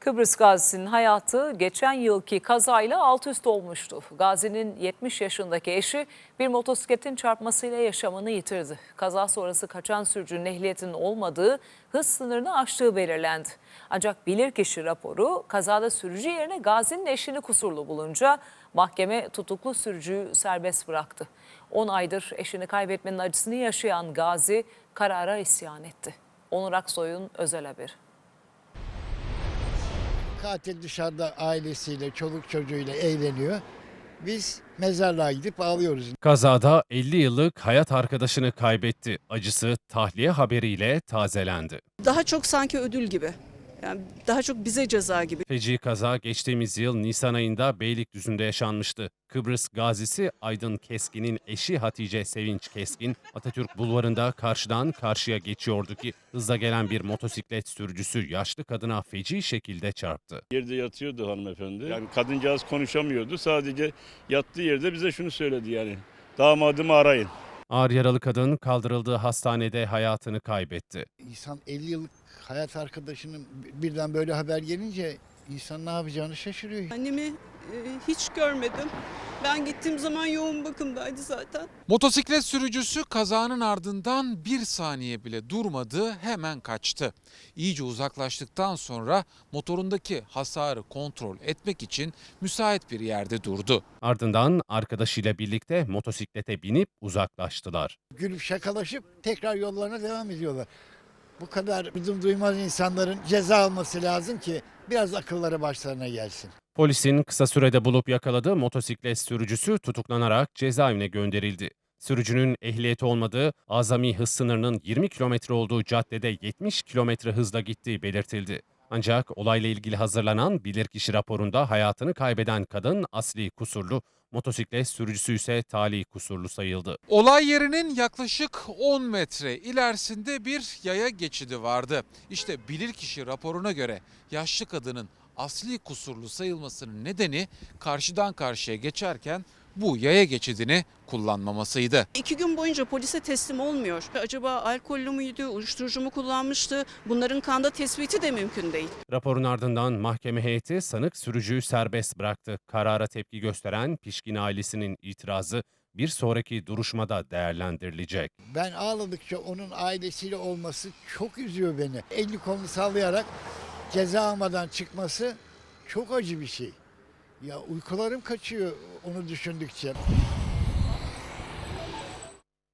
Kıbrıs gazisinin hayatı geçen yılki kazayla alt üst olmuştu. Gazinin 70 yaşındaki eşi bir motosikletin çarpmasıyla yaşamını yitirdi. Kaza sonrası kaçan sürücünün ehliyetinin olmadığı, hız sınırını aştığı belirlendi. Ancak bilirkişi raporu kazada sürücü yerine Gazi'nin eşini kusurlu bulunca mahkeme tutuklu sürücüyü serbest bıraktı. 10 aydır eşini kaybetmenin acısını yaşayan Gazi karara isyan etti. Onur Aksoy'un özel haberi. Katil dışarıda ailesiyle, çoluk çocuğuyla eğleniyor. Biz mezarlığa gidip ağlıyoruz. Kazada 50 yıllık hayat arkadaşını kaybetti. Acısı tahliye haberiyle tazelendi. Daha çok sanki ödül gibi. Yani daha çok bize ceza gibi. Feci kaza geçtiğimiz yıl Nisan ayında Beylikdüzü'nde yaşanmıştı. Kıbrıs gazisi Aydın Keskin'in eşi Hatice Sevinç Keskin, Atatürk Bulvarı'nda karşıdan karşıya geçiyordu ki hızla gelen bir motosiklet sürücüsü yaşlı kadına feci şekilde çarptı. Yerde yatıyordu hanımefendi. Yani kadıncağız konuşamıyordu. Sadece yattığı yerde bize şunu söyledi yani. Damadımı arayın. Ağır yaralı kadın kaldırıldığı hastanede hayatını kaybetti. İnsan 50 yıllık hayat arkadaşının birden böyle haber gelince insan ne yapacağını şaşırıyor. Annemi e, hiç görmedim. Ben gittiğim zaman yoğun bakımdaydı zaten. Motosiklet sürücüsü kazanın ardından bir saniye bile durmadı hemen kaçtı. İyice uzaklaştıktan sonra motorundaki hasarı kontrol etmek için müsait bir yerde durdu. Ardından arkadaşıyla birlikte motosiklete binip uzaklaştılar. Gülüp şakalaşıp tekrar yollarına devam ediyorlar. Bu kadar bizim duymaz insanların ceza alması lazım ki biraz akılları başlarına gelsin. Polisin kısa sürede bulup yakaladığı motosiklet sürücüsü tutuklanarak cezaevine gönderildi. Sürücünün ehliyeti olmadığı, azami hız sınırının 20 kilometre olduğu caddede 70 kilometre hızla gittiği belirtildi. Ancak olayla ilgili hazırlanan bilirkişi raporunda hayatını kaybeden kadın asli kusurlu, motosiklet sürücüsü ise tali kusurlu sayıldı. Olay yerinin yaklaşık 10 metre ilerisinde bir yaya geçidi vardı. İşte bilirkişi raporuna göre yaşlı kadının asli kusurlu sayılmasının nedeni karşıdan karşıya geçerken bu yaya geçidini kullanmamasıydı. İki gün boyunca polise teslim olmuyor. Acaba alkollü müydü, uyuşturucu mu kullanmıştı? Bunların kanda tespiti de mümkün değil. Raporun ardından mahkeme heyeti sanık sürücüyü serbest bıraktı. Karara tepki gösteren Pişkin ailesinin itirazı bir sonraki duruşmada değerlendirilecek. Ben ağladıkça onun ailesiyle olması çok üzüyor beni. Elini kolunu sallayarak ceza almadan çıkması çok acı bir şey. Ya uykularım kaçıyor onu düşündükçe.